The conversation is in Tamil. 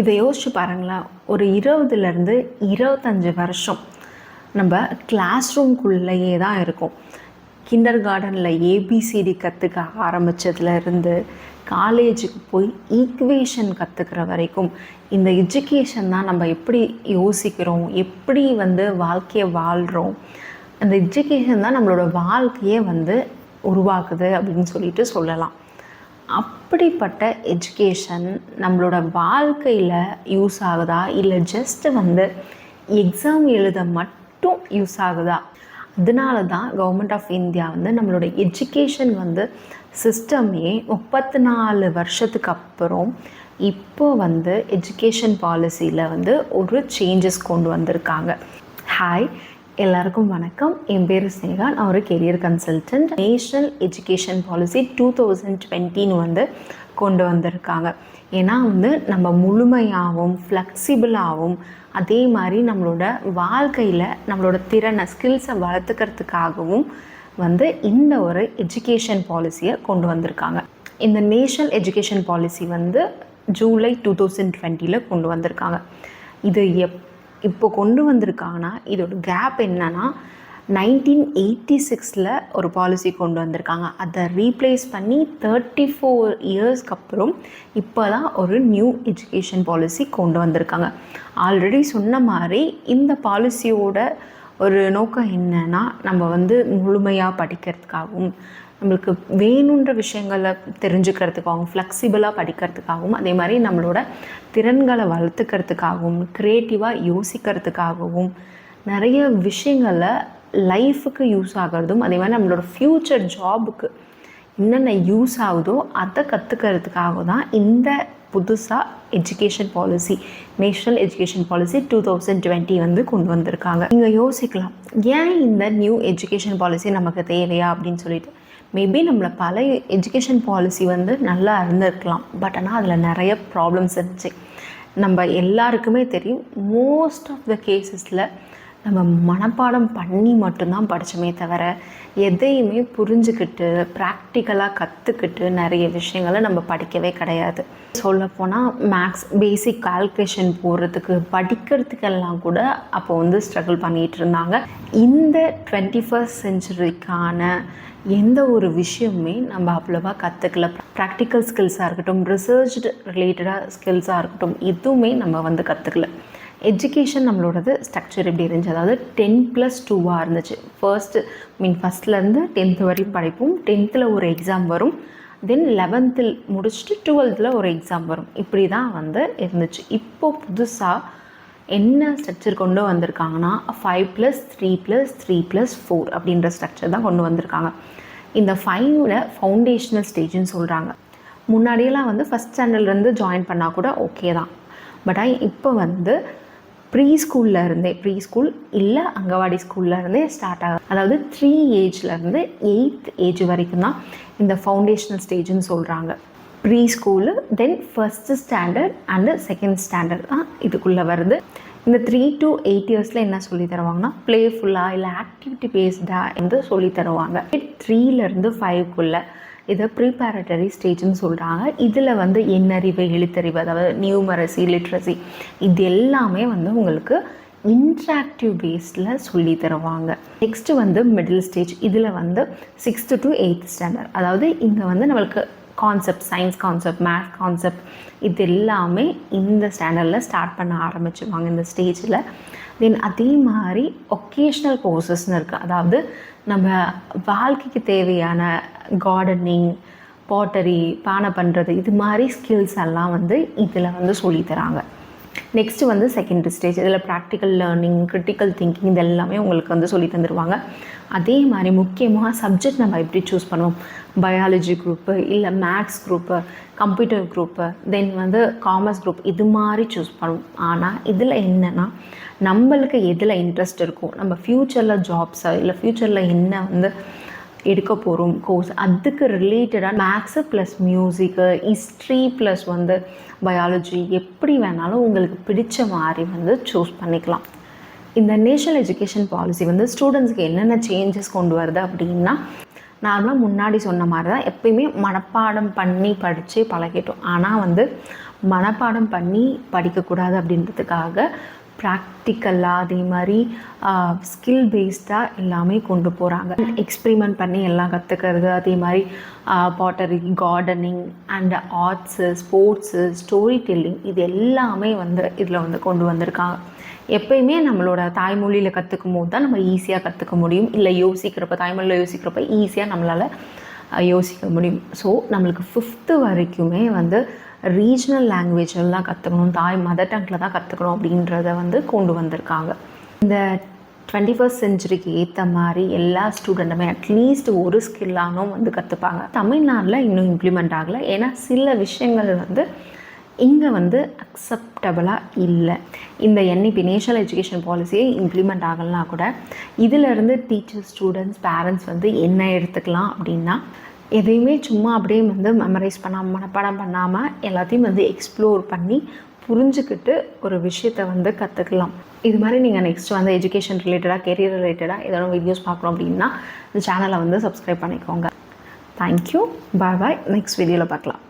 இதை யோசிச்சு பாருங்களேன். ஒரு இருபதுலேருந்து இருபத்தஞ்சி வருஷம் நம்ம கிளாஸ் ரூம்குள்ளேயே தான் இருக்கோம். கிண்டர் கார்டனில் ஏபிசிடி கற்றுக்க ஆரம்பித்ததுலேருந்து காலேஜுக்கு போய் ஈக்குவேஷன் கற்றுக்கிற வரைக்கும் இந்த எஜுகேஷன் தான் நம்ம எப்படி யோசிக்கிறோம் எப்படி வந்து வாழ்க்கையை வாழ்கிறோம் அந்த எஜுகேஷன் தான் நம்மளோட வாழ்க்கையே வந்து உருவாக்குது அப்படின்னு சொல்லிட்டு சொல்லலாம். அப்படிப்பட்ட எஜுகேஷன் நம்மளோட வாழ்க்கையில் யூஸ் ஆகுதா? இல்லை ஜஸ்ட்டு வந்து எக்ஸாம் எழுத மட்டும் யூஸ் ஆகுதா? அதனால தான் கவர்மெண்ட் ஆஃப் இந்தியா வந்து நம்மளோட எஜுகேஷன் வந்து சிஸ்டமே முப்பத்தி நாலு வருஷத்துக்கு அப்புறம் இப்போ வந்து எஜுகேஷன் பாலிசியில் வந்து ஒரு சேஞ்சஸ் கொண்டு வந்திருக்காங்க. ஹாய் எல்லாருக்கும் வணக்கம். என் பேர் ஸ்னேகா நான் ஒரு career consultant national education policy two thousand டுவெண்ட்டின்னு வந்து கொண்டு வந்திருக்காங்க. ஏன்னா வந்து நம்ம முழுமையாகவும் ஃப்ளெக்சிபிளாகவும் அதே மாதிரி நம்மளோட வாழ்க்கையில் நம்மளோட திறனை ஸ்கில்ஸை வளர்த்துக்கிறதுக்காகவும் வந்து இந்த ஒரு எஜுகேஷன் பாலிசியை கொண்டு வந்திருக்காங்க. இந்த நேஷ்னல் எஜுகேஷன் பாலிசி வந்து ஜூலை டூ தௌசண்ட் டுவெண்ட்டியில் கொண்டு வந்திருக்காங்க. இது எப் இப்போ கொண்டு வந்திருக்காங்கன்னா இதோட கேப் என்னன்னா நைன்டீன் எயிட்டி சிக்ஸில் ஒரு பாலிசி கொண்டு வந்திருக்காங்க. அதை ரீப்ளேஸ் பண்ணி தேர்ட்டி ஃபோர் இயர்ஸ்க்கு அப்புறம் இப்போ தான் ஒரு நியூ எஜுகேஷன் பாலிசி கொண்டு வந்திருக்காங்க. ஆல்ரெடி சொன்ன மாதிரி இந்த பாலிசியோட ஒரு நோக்கம் என்னன்னா நம்ம வந்து முழுமையாக படிக்கிறதுக்காகவும் நம்மளுக்கு வேணுன்ற விஷயங்களை தெரிஞ்சுக்கிறதுக்காகவும் ஃப்ளெக்சிபிளாக படிக்கிறதுக்காகவும் அதே மாதிரி நம்மளோட திறன்களை வளர்த்துக்கிறதுக்காகவும் க்ரியேட்டிவாக யோசிக்கிறதுக்காகவும் நிறைய விஷயங்களை லைஃபுக்கு யூஸ் ஆகிறதும் அதே மாதிரி நம்மளோட ஃப்யூச்சர் ஜாபுக்கு என்னென்ன யூஸ் ஆகுதோ அதை கற்றுக்கிறதுக்காக தான் இந்த புதுசாக education policy national education policy two thousand twenty வந்து கொண்டு வந்திருக்காங்க. நீங்கள் யோசிக்கலாம் ஏன் இந்த நியூ எஜுகேஷன் பாலிசி நமக்கு தேவையா அப்படின்னு சொல்லிட்டு. மேபி நம்மளை பழைய எஜுகேஷன் பாலிசி வந்து நல்லா இருந்திருக்கலாம். பட் ஆனால் அதில் நிறைய ப்ராப்ளம்ஸ் இருந்துச்சு. நம்ம எல்லாருக்குமே தெரியும் மோஸ்ட் ஆஃப் த கேசஸில் நம்ம மனப்பாடம் பண்ணி மட்டும்தான் படித்தோமே தவிர எதையுமே புரிஞ்சுக்கிட்டு ப்ராக்டிக்கலாக கற்றுக்கிட்டு நிறைய விஷயங்களை நம்ம படிக்கவே கிடையாது. சொல்லப்போனால் மேக்ஸ் பேசிக் கால்குலேஷன் போடுறதுக்கு படிக்கிறதுக்கெல்லாம் கூட அப்போ வந்து ஸ்ட்ரகிள் பண்ணிகிட்டு இருந்தாங்க. இந்த டுவெண்ட்டி ஃபஸ்ட் செஞ்சுரிக்கான எந்த ஒரு விஷயமுமே நம்ம அவ்வளோவா கற்றுக்கல ப்ராக்டிக்கல் ஸ்கில்ஸாக இருக்கட்டும் ரிசர்ச் ரிலேட்டடாக ஸ்கில்ஸாக இருக்கட்டும் எதுவுமே நம்ம வந்து கற்றுக்கல எஜுகேஷன் நம்மளோடது ஸ்ட்ரக்சர் எப்படி இருந்துச்சு? அதாவது டென் ப்ளஸ் டூவாக இருந்துச்சு. ஃபர்ஸ்ட்டு மீன் ஃபஸ்ட்லேருந்து டென்த்து வரையும் படிப்போம். டென்த்தில் ஒரு எக்ஸாம் வரும். தென் லெவன்த்தில் முடிச்சுட்டு டுவெல்த்தில் ஒரு எக்ஸாம் வரும். இப்படி தான் வந்து இருந்துச்சு. இப்போது புதுசாக என்ன ஸ்ட்ரக்சர் கொண்டு வந்திருக்காங்கன்னா five plus three plus three plus four அப்படின்ற ஸ்ட்ரக்சர் தான் கொண்டு வந்திருக்காங்க. இந்த ஃபைவோட ஃபவுண்டேஷனல் ஸ்டேஜ்னு சொல்கிறாங்க முன்னாடியெல்லாம் வந்து ஃபஸ்ட் ஸ்டாண்டர்ட்லேருந்து ஜாயின் பண்ணால் கூட ஓகே தான். பட் இப்போ வந்து ப்ரீ ஸ்கூலில் இருந்தே ப்ரீ ஸ்கூல் இல்லை அங்கவாடி ஸ்கூலில் இருந்தே ஸ்டார்ட் ஆகும் அதாவது த்ரீ ஏஜ்லேருந்து எயித் ஏஜ் வரைக்கும் தான் இந்த ஃபவுண்டேஷனல் ஸ்டேஜ்னு சொல்கிறாங்க preschool then first standard and second standard தான் இதுக்குள்ளே வருது. இந்த த்ரீ டு எயிட் இயர்ஸில் என்ன சொல்லி தருவாங்கன்னா ப்ளேஃபுல்லாக இல்லை ஆக்டிவிட்டி பேஸ்டாக வந்து சொல்லி தருவாங்க. த்ரீலேருந்து ஃபைவ்க்குள்ளே இதை ப்ரீபேரட்டரி ஸ்டேஜ்னு சொல்கிறாங்க இதில் வந்து எண்ணறிவு எழுத்தறிவு அதாவது நியூமரசி லிட்ரஸி இது எல்லாமே வந்து உங்களுக்கு இன்ட்ராக்டிவ் பேஸில் சொல்லி தருவாங்க. நெக்ஸ்ட்டு வந்து மிடில் ஸ்டேஜ் இதில் வந்து சிக்ஸ்த்து டு எயித் ஸ்டாண்டர்ட் அதாவது இங்கே வந்து நம்மளுக்கு concept science concept math concept இது எல்லாமே இந்த ஸ்டாண்டர்டில் ஸ்டார்ட் பண்ண ஆரம்பிச்சுவாங்க இந்த ஸ்டேஜில் தென் அதே மாதிரி ஒகேஷ்னல் கோர்சஸ்னு இருக்குது அதாவது நம்ம வாழ்க்கைக்கு தேவையான கார்டனிங் பாட்டரி பானை பண்ணுறது இது மாதிரி ஸ்கில்ஸ் எல்லாம் வந்து இதில் வந்து சொல்லித்தராங்க நெக்ஸ்ட் வந்து செகண்ட் ஸ்டேஜ் இதில் ப்ராக்டிக்கல் லேர்னிங் கிரிட்டிக்கல் திங்கிங் இது எல்லாமே உங்களுக்கு வந்து சொல்லி தந்துடுவாங்க அதே மாதிரி முக்கியமாக சப்ஜெக்ட் நம்ம எப்படி சூஸ் பண்ணுவோம்? பயாலஜி குரூப்பு இல்லை maths group computer group then வந்து காமர்ஸ் குரூப் இது மாதிரி சூஸ் பண்ணுவோம். ஆனால் இதில் என்னென்னா நம்மளுக்கு எதில் இன்ட்ரெஸ்ட் இருக்கும் நம்ம ஃப்யூச்சரில் ஜாப்ஸை இல்லை ஃப்யூச்சரில் என்ன வந்து எடுக்க போகிறோம் கோர்ஸ் அதுக்கு ரிலேட்டடாக maths plus music history plus வந்து பயாலஜி எப்படி வேணாலும் உங்களுக்கு பிடிச்ச மாதிரி வந்து சூஸ் பண்ணிக்கலாம். இந்த நேஷனல் எஜுகேஷன் பாலிசி வந்து ஸ்டூடெண்ட்ஸ்க்கு என்னென்ன சேஞ்சஸ் கொண்டு வருது அப்படின்னா நார்மலாக முன்னாடி சொன்ன மாதிரி தான் எப்பயுமே மனப்பாடம் பண்ணி படித்து பழகிட்டோம். ஆனால் வந்து மனப்பாடம் பண்ணி படிக்கக்கூடாது அப்படின்றதுக்காக ப்ராக்டிக்கலாக அதே மாதிரி ஸ்கில் பேஸ்டாக எல்லாமே கொண்டு போகிறாங்க எக்ஸ்பிரிமெண்ட் பண்ணி எல்லாம் கற்றுக்கிறது அதே மாதிரி pottery gardening and arts sports story telling இது எல்லாமே வந்து இதில் வந்து கொண்டு வந்திருக்காங்க. எப்பயுமே நம்மளோட தாய்மொழியில் கற்றுக்கும் போது தான் நம்ம ஈஸியாக கற்றுக்க முடியும். இல்லை யோசிக்கிறப்ப தாய்மொழியில் யோசிக்கிறப்ப ஈஸியாக நம்மளால் யோசிக்க முடியும். ஸோ நம்மளுக்கு ஃபிஃப்த்து வரைக்குமே வந்து ரீஜனல் லாங்குவேஜ் எல்லாம் கற்றுக்கணும் தாய் மதர் டங்கில் தான் கற்றுக்கணும் அப்படின்றத வந்து கொண்டு வந்திருக்காங்க. இந்த டுவெண்ட்டி ஃபஸ்ட் செஞ்சுரிக்கு ஏற்ற மாதிரி எல்லா ஸ்டூடெண்ட்டுமே அட்லீஸ்ட் ஒரு ஸ்கில்லானும் வந்து கற்றுப்பாங்க தமிழ்நாட்டில் இன்னும் இம்ப்ளிமெண்ட் ஆகலை. ஏன்னா சில விஷயங்கள் வந்து இங்கே வந்து அக்செப்டபுளாக இல்லை. இந்த என்இபி நேஷனல் எஜுகேஷன் பாலிசியே இம்ப்ளிமெண்ட் ஆகலனா கூட இதிலிருந்து டீச்சர்ஸ் ஸ்டூடெண்ட்ஸ் பேரண்ட்ஸ் வந்து என்ன எடுத்துக்கலாம் அப்படின்னா எதையுமே சும்மா அப்படியே வந்து மெமரைஸ் பண்ணாமல் மனப்பாடம் பண்ணாமல் எல்லாத்தையும் வந்து எக்ஸ்ப்ளோர் பண்ணி புரிஞ்சுக்கிட்டு ஒரு விஷயத்தை வந்து கற்றுக்கலாம் இது மாதிரி நீங்கள் நெக்ஸ்ட் வந்து எஜுகேஷன் ரிலேட்டடாக கெரியர் ரிலேட்டடாக ஏதாவது வீடியோஸ் பார்க்குறோம் அப்படின்னா இந்த சேனலை வந்து சப்ஸ்கிரைப் பண்ணிக்கோங்க. தேங்க்யூ பாய் பாய் நெக்ஸ்ட் வீடியோவில் பார்க்கலாம்.